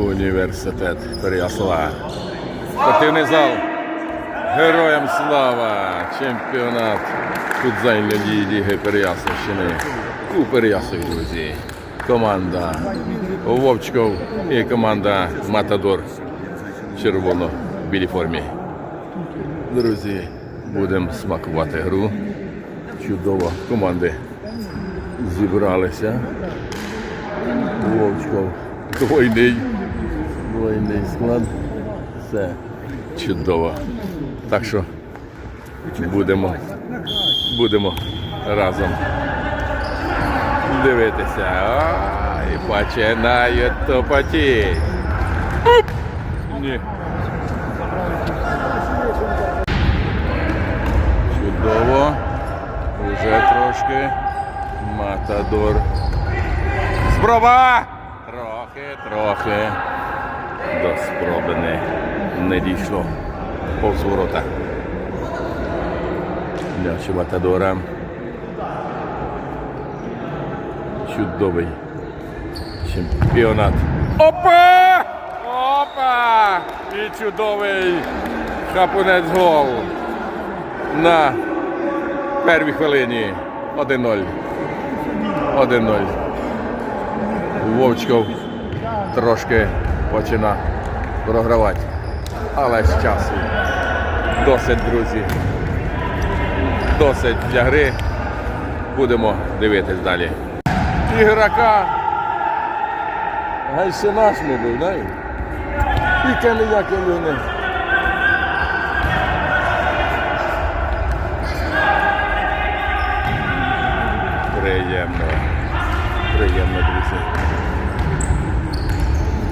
Університет Переяслава. Спортивний зал. Героям слава! Чемпіонат футзальної ліги Переяславщини. У Переяславі, друзі. Команда Вовчков і команда Матадор в червоно-білій формі. Друзі, будемо смакувати гру. Чудово. Команди зібралися. Вовчков. Двойний. Двойний склад. Все чудово. Так що будемо, будемо разом дивитися. Ой, починає топотіти. Уп! Ні. Чудово. Уже трошки. Матадор. Спроба! Трохи, трохи. До спроби не, не дійшло. Повз ворота. М'яч у Чудовий чемпіонат. Опа! Опа! І чудовий хапунець гол. На первій хвилині 1-0. 1-0. Вовчков трошки почина програвати. Але з часу досить, друзі. Досить для гри. Будемо дивитись далі. Ігрока. Гай ще наш не був, дай. І ніякі люди. Приємно. Приємно, друзі.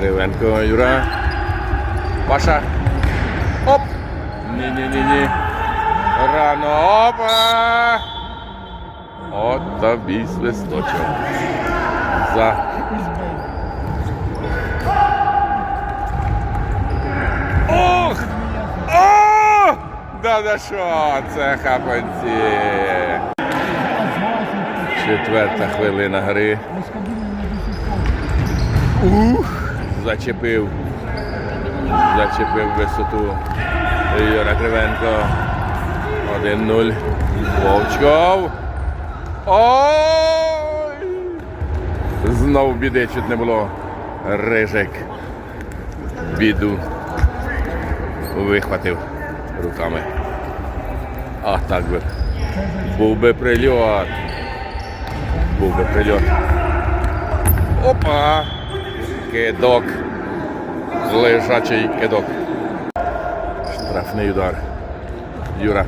Кривенко Юра. Паша. Оп! Ні-ні-ні-ні. Рано. Опа! От тобі свисточок. За. Ох! О! Да за що? Це хапанці. Четверта хвилина гри. Ух! Зачепив. Зачепив висоту. Юра Кривенко. 1-0. Вовчков. Ой! Знов біди чуть не було. Рижик. Біду. Вихватив руками. А так би. Був би прильот. Був би прильот. Опа! Кидок. Лежачий кидок. Штрафний удар. Юра.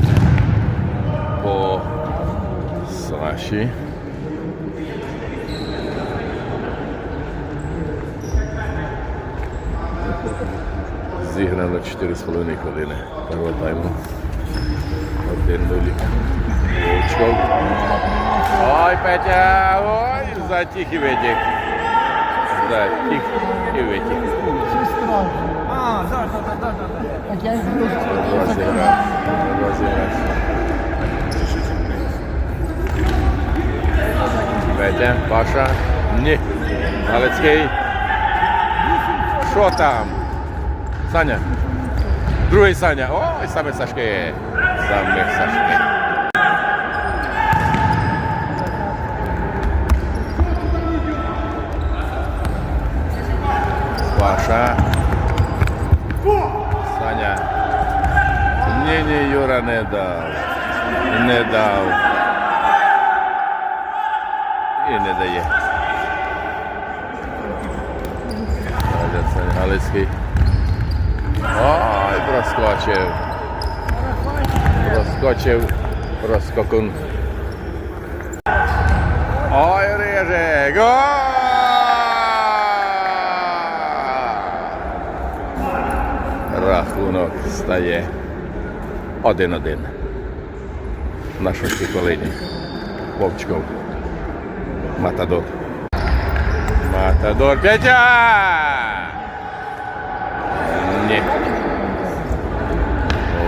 По Саші. Зіграно 4,5 хвилини. Першого тайму. Один нулік. Вовчков. Ой, Петя! Ой, затих і витік. Затих і витік. А, да, да, да. Так я люблю. Розіграв. Розіграв. Петя, Паша. Ні. Галицький. Що там? Саня. Другий Саня. Ой, саме Сашки. Саме Сашки. Паша. Саня. Ні, ні, Юра не дав. Не дав. І не дає. Галицький. Ой, проскочив. Проскочив. Проскокун. Ой, реже. Гол! Рахунок стає 1-1. На шостій хвилині. Вовчков. Матадор. Матадор. Петя! Ні.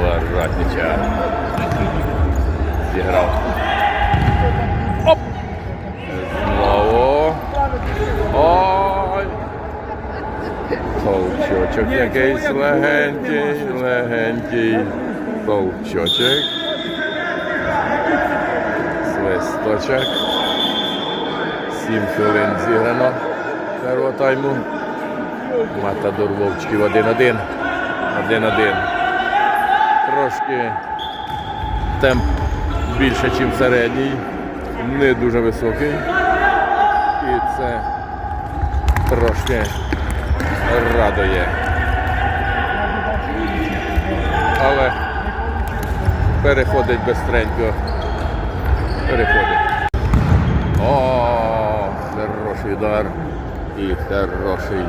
Воротнича. Зіграв. Оп! Знову. Ой! Товчочок якийсь легенький, легенький. Товчочок. Свисточок. Сім хвилин зіграно першого тайму. Матадор Вовчків 1-1. 1-1. Трошки темп більше, ніж середній. Не дуже високий. І це трошки радує. Але переходить безстренько. Переходить. О, хороший удар і хороший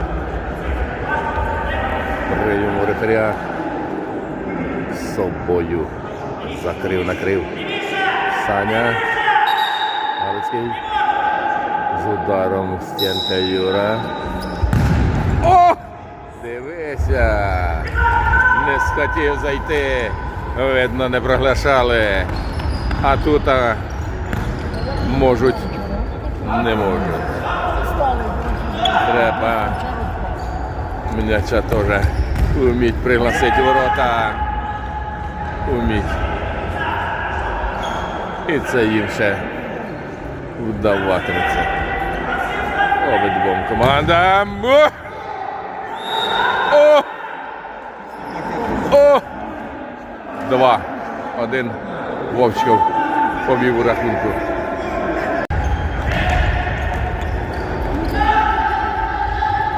прийом. З собою закрив, накрив. Саня. Галицький. З ударом стінка Юра. О! Дивися! Не схотів зайти. Видно, не проглашали. А тут а, можуть, не можуть. Треба м'яча теж вміть пригласити ворота. Уміть. І це їм ще вдаватиметься. Обидвом командам. 2. 1 Вовчков повів у рахунку.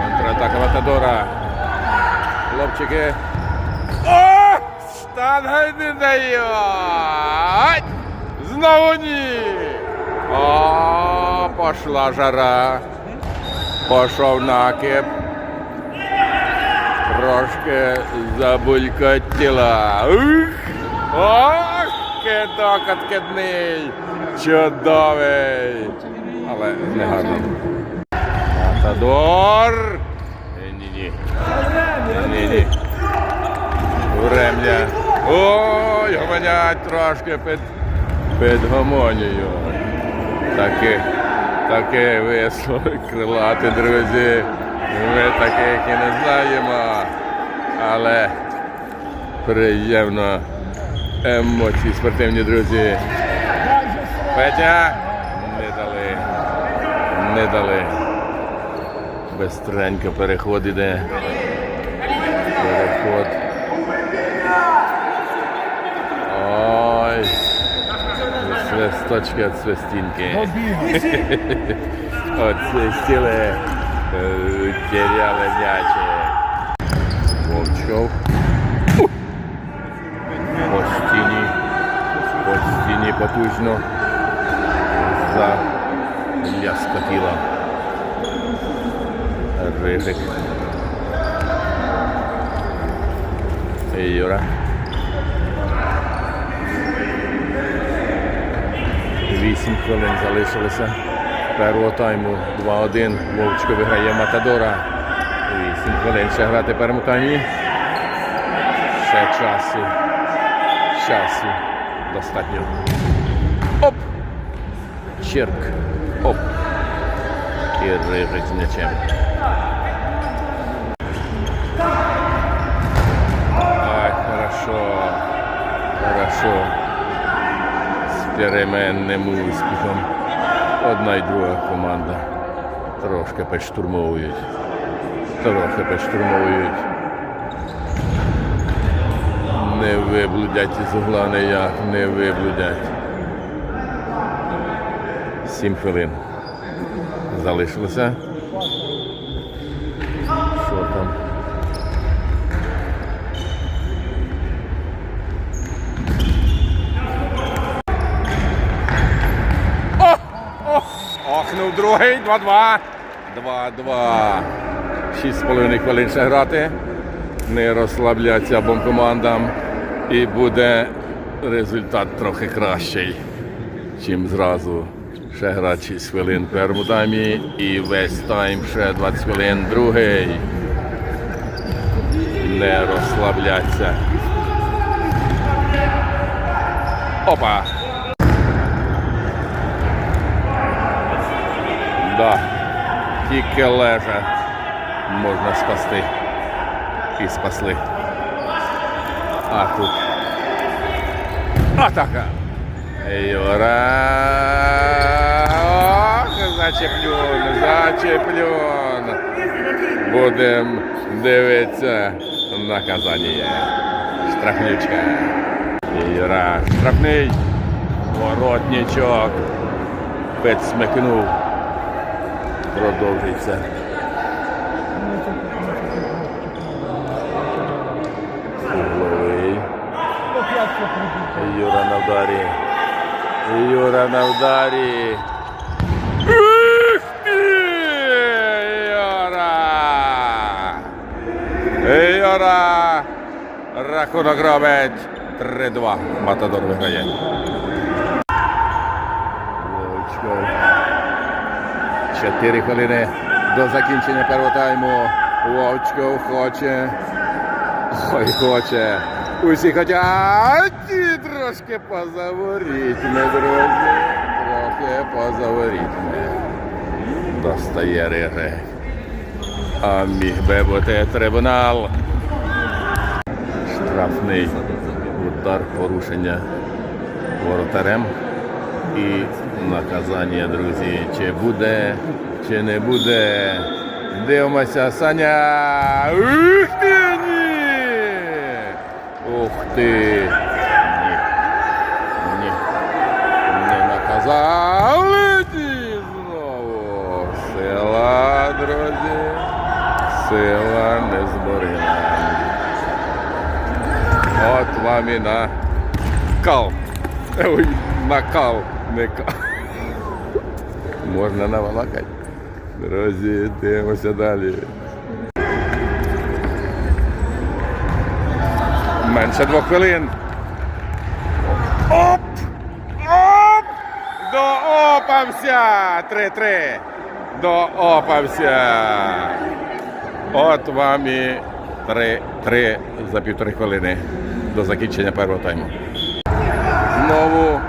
Контратака Ватадора. Хлопчики. О! Штангай не дає! Знову ні! О, пошла жара. Пошов накип. Трошки забулькотіла. Ох, кидок откидний. Чудовий. Але не гарний. Матадор. Ні-ні. Ні-ні. Врем'я. Ой, гомонять трошки під, під гомонією. Таке, таке весело, крилати, друзі. Ми таких і не знаємо. Але приємно емоції спортивні, друзі. Петя не дали. Не дали. Бестренько переход іде. Переход. Ой. Свисточки від свистінки. От свистіли, е, теряли м'ячі. Ух! По стіні. По стіні потужно. За ляскотіла. Рижик. Юра. Вісім хвилин залишилося. Першого тайму 2-1. Вовчко виграє Матадора. Вісім хвилин ще грати в першому таймі. Ще часу. Часу достатньо. Оп! Черк. Оп. І рижик з м'ячем. Ай, хорошо. Хорошо. З переменним успіхом. Одна й друга команда трошки підштурмовують. Трохи підштурмовують. Не виблудять із угла ніяк, не виблудять. Сім хвилин. Залишилося. Що там? Охнув другий, 2-2. 2-2. 6,5 хвилин ще грати. Не розслабляться обом командам. І буде результат трохи кращий, чим зразу. Ще грати 6 хвилин першому таймі і весь тайм ще 20 хвилин другий. Не розслабляться. Опа! Да. Тільки лежа можна спасти. і спасли. А тут атака. Юра. Ох, зачеплюн, зачеплюн. Будем дивитися наказання. Штрафничка. Юра, штрафний. Воротничок. Підсмикнув. Продовжується. Прибіг. Юра на вдарі. Юра! Юра! Рахунок робить 3-2. Матадор виграє. Чотири хвилини до закінчення першого тайму. Вовчков хоче. Ой, хоче. Усі хотять і трошки позаворітьме, друзі. Трохи позаворітьме. Достає Риги. А міг би бути трибунал. Штрафний удар порушення воротарем. І наказання, друзі, чи буде, чи не буде. Дивимося, Саня. Ух ти ні! Ух ти! Ні. Ні. Не знову. Сила, друзі. Сила незборина. От вам і на кал. Ой, на кал, не кал. Можна навалакати. Друзі, дивимося далі. Менше двох хвилин. Оп! Оп! Доопався! 3-3. Доопався. От вам і 3-3 за півтори хвилини до закінчення першого тайму. Знову,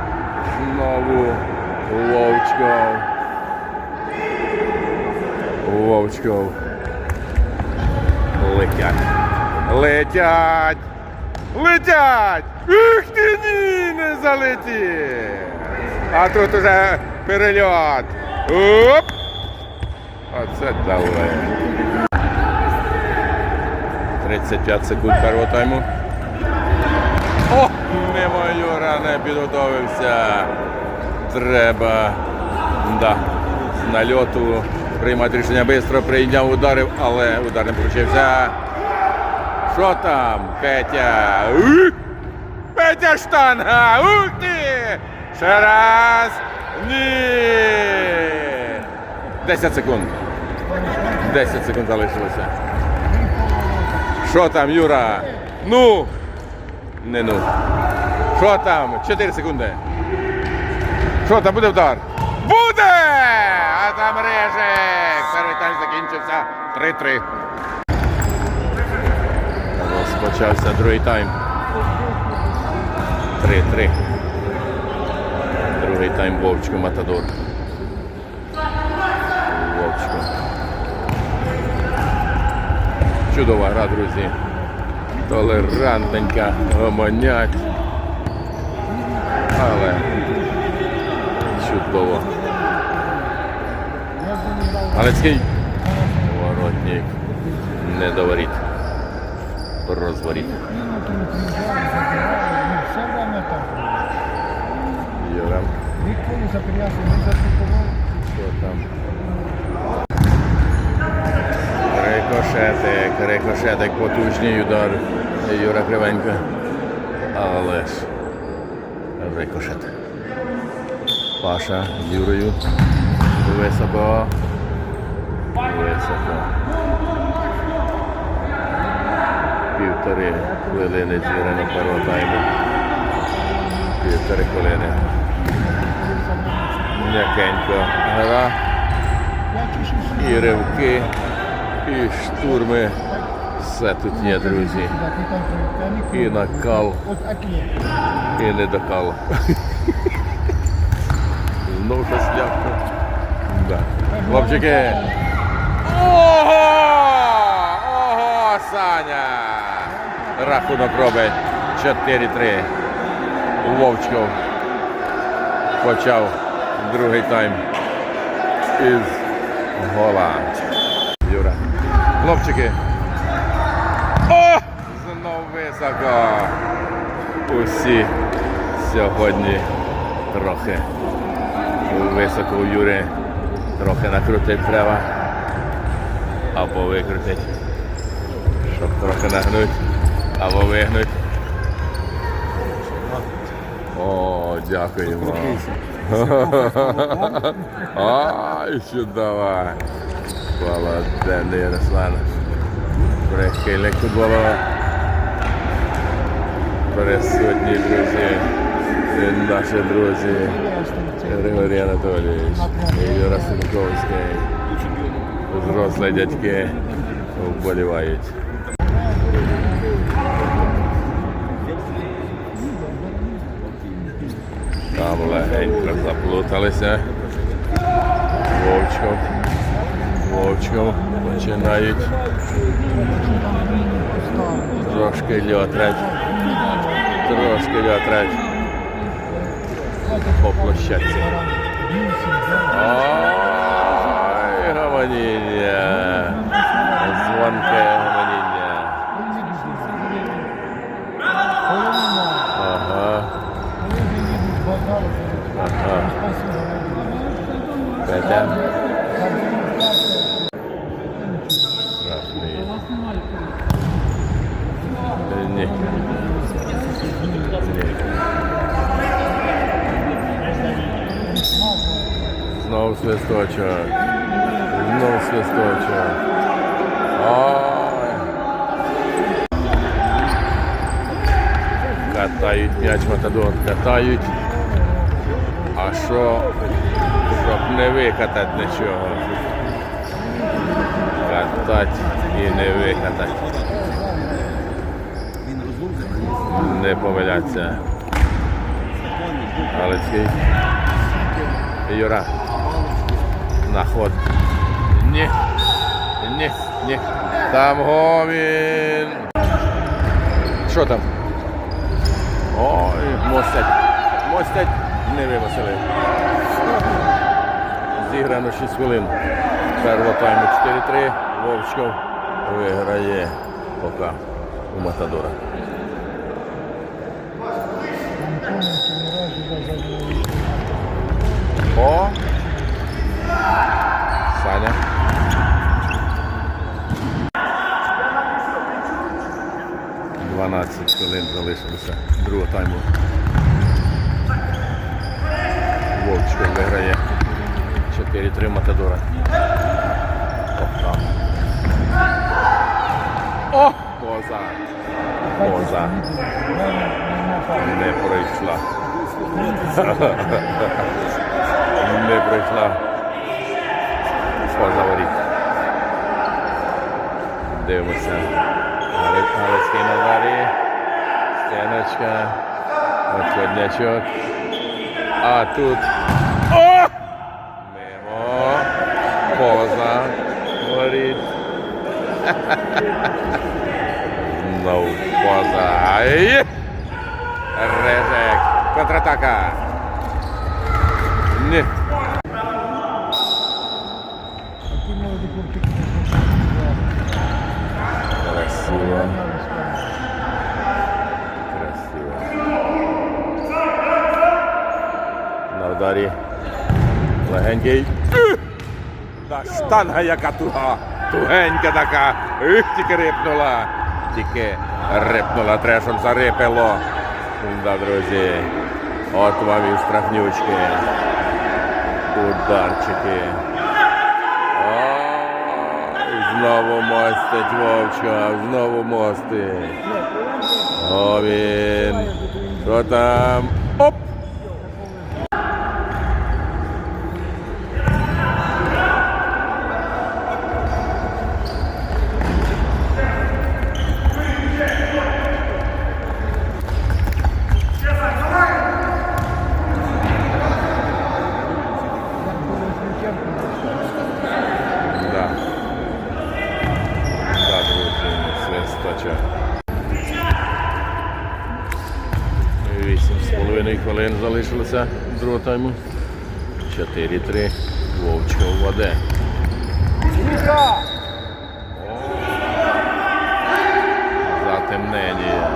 знову Вовчков. Вовчков. Летять. Летять. Летять! Ти ні, не залетів! А тут уже перельот. Оп! Оце дали. 35 секунд першого тайму. О! Мимо Юра не підготовився. Треба да, з нальоту приймати рішення швидко, прийняв ударив, але удар не получився. Що там, Петя? Петя штанга! Ух ти! Ще раз! Ні! 10 секунд. 10 секунд залишилося. Що там, Юра? Ну! Не ну. Що там? 4 секунди. Що там буде вдар? Буде! А там Режик! Перший тайм закінчився 3-3. Розпочався другий тайм. 3-3. Другий тайм Вовчко Матадор. Вовчко. Чудова гра, друзі. Толерантненька, гомонять. Але чудово. Галицький. Воротник. Не доворіть. Розворіть. Все время так. Ніколи запрягся, не заступував. Що там? Рикошетик, рикошетик, потужний удар Юра Кривенко. Але ж рикошет. Паша з Юрою. Високо. Високо. Півтори хвилини зіграно першого тайму. Півтори хвилини. М'якенько гра. І ривки, і штурми. Все тут є, друзі. І накал, і не докал. Знов щось ляпка. Да. Хлопчики. Ого! Ого, Саня! рахунок робить 4-3. Вовчков почав другий тайм із гола. Юра. Хлопчики. О! Знов високо. Усі сьогодні трохи високо у Юри. Трохи накрутить треба. Або викрутить. Щоб трохи нагнуть. Або вигнуть. О, дякуємо. Ай, чудово. Молодений Руслан. Прихильник футболу. Присутні друзі. І Наші друзі. Григорій Анатолійович. І Юра Сенковський. Зрослі дядьки вболівають. Там легенько заплуталися. Вовчков. Вовчков починають трошки льотрать. Трошки льотрать. По площадці. Ой, гомоніння. Звонке Петя. Страшний. Ні. Ні. Знову свисточок. Знову свисточок. Ой. Катають м'яч Матадор, катають. А що, щоб не викатати нічого. Катать і не викатать. Не помиляться. Галицький. Юра. На ход. Ні. Ні. Ні. Там Говін. Що там? Ой, мостять. Мостять. Не вимусили. Зіграно 6 хвилин. Перво тайму 4-3. Вовчков виграє пока у Матадора. О! Саня. Дванадцять хвилин залишилося другого тайму. Вовчко виграє 4-3 Матадора. О, там. О! Поза. Поза. Не пройшла. Не пройшла. Поза воріт. Дивимося. Гале- Галицький Назарій. Стіночка. Отходнячок. А тут. О! Мимо. Поза. Воріт. Знову поза. Ай! Режек. Контратака. Ні. Красиво. Красиво. На ударі. Легенький. Та штанга яка туга. Тугенька така. Ух, тільки рипнула. Тільки рипнула, треба, щоб зарипило. Да, друзі. От вам і страхнючки. Ударчики. Ой, знову мостить Вовча, знову мостить. О, він. Що там? Оп! Да. Да, друзі, свисточок. 2,5 хвилин залишилося другого тайму. 4-3. Вовчко веде. Затемнення.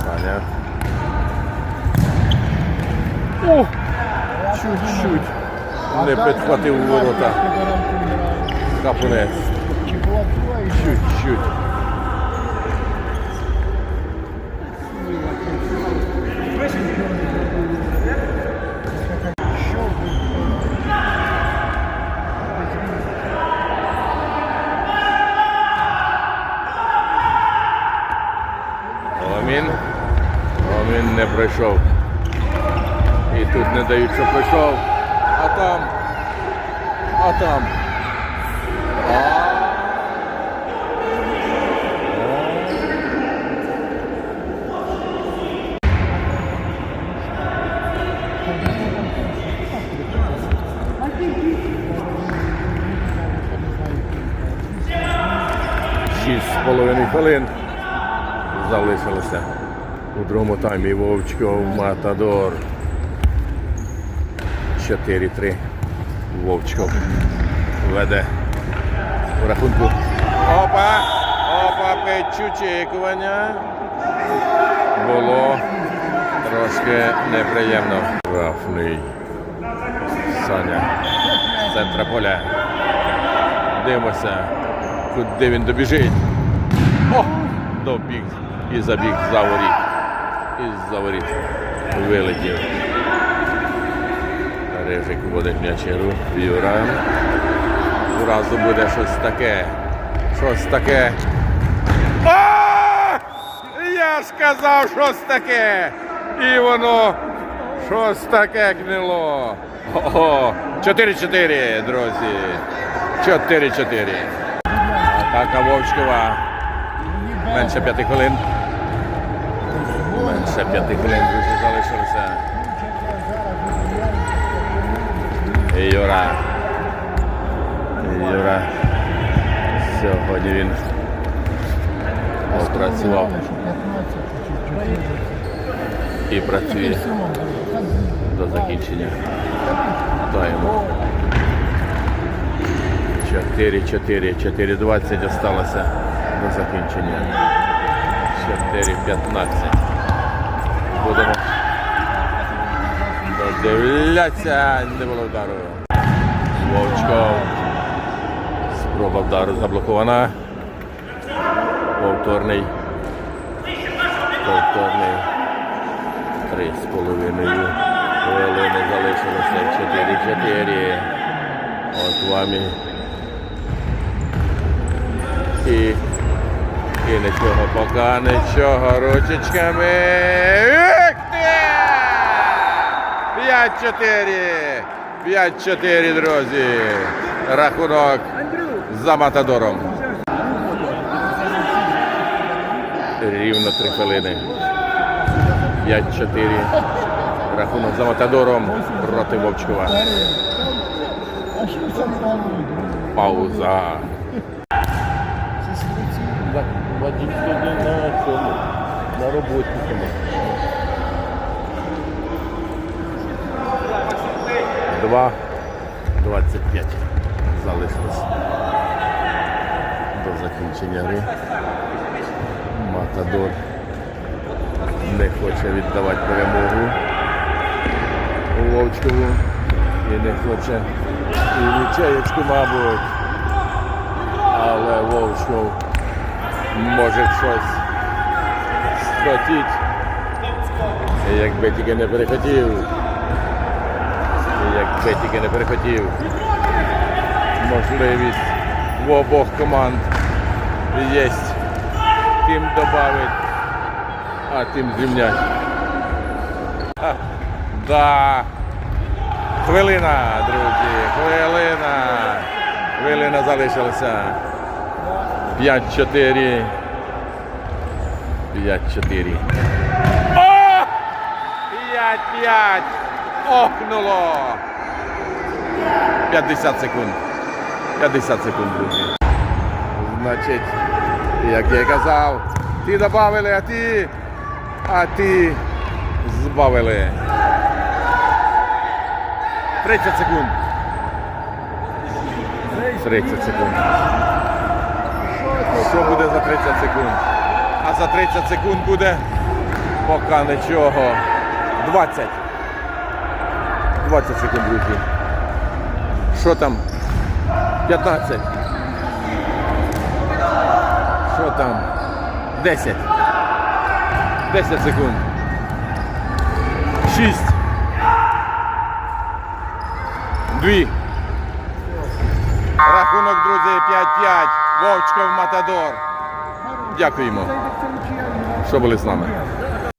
Саня. О! Чуть-чуть. Не підхватив у ворота. Капунець. Чуть-чуть. Омін не пройшов. І тут не дають, що пройшов. А там. А там. А. Шість з половиною хвилин залишилося у другому таймі Вовчков Матадор. 4-3. Вовчков веде у рахунку. Опа! Опа, підчучікування. Було трошки неприємно. Рафний Саня. Центра поля. Дивимося, куди він добіжить. О! Добіг і забіг за воріт. І за воріт вилетів. Рижик вводить м'ячеру. Юра. Зразу буде щось таке. Щось таке. А! Я ж казав щось таке. І воно щось таке гнило. Ого. 4-4, друзі. 4-4. Атака Вовчкова. Менше п'яти хвилин. Менше п'яти хвилин, залишилося. Юра. Юра. Сьогодні він опрацював і працює до закінчення тайму. 4-4, 4-20 осталося до закінчення. 4-15. Будемо додивлятися, не було удару. Вовчков. Спроба вдару заблокована. Повторний. Повторний. Три з половиною хвилини залишилося. 4-4. От вам і. І, нічого пока, нічого ручечками. Ех ти! 5-4. 5-4, друзі. Рахунок за Матадором. Рівно 3 хвилини. 5-4. Рахунок за Матадором проти Вовчкова. Пауза. Вадим на цьому, на роботі. Два 25 залишилось до закінчення. Матадор не хоче віддавати перемогу Вовчкову і не хоче і нічаєчку, мабуть. Але Вовчков може щось схватити. Якби тільки не перехотів. Якби тільки не перехотів. Можливість в обох команд є. Тим додавить, а тим зрівнять. Да. Хвилина, друзі, хвилина. Хвилина залишилася. 5-4. 5-4. О! 5-5. Охнуло. 50 секунд. 50 секунд, друзі. Значить, як я казав, ті додавали, а ті, а ті збавили. 30 секунд. 30 секунд. Що буде за 30 секунд? А за 30 секунд буде поки нічого. 20. 20 секунд, друзі. Що там? 15. Що там? 10. 10 секунд. 6. 2. Рахунок, друзі, 5-5. Вовчков Матадор. Дякуємо, що були з нами.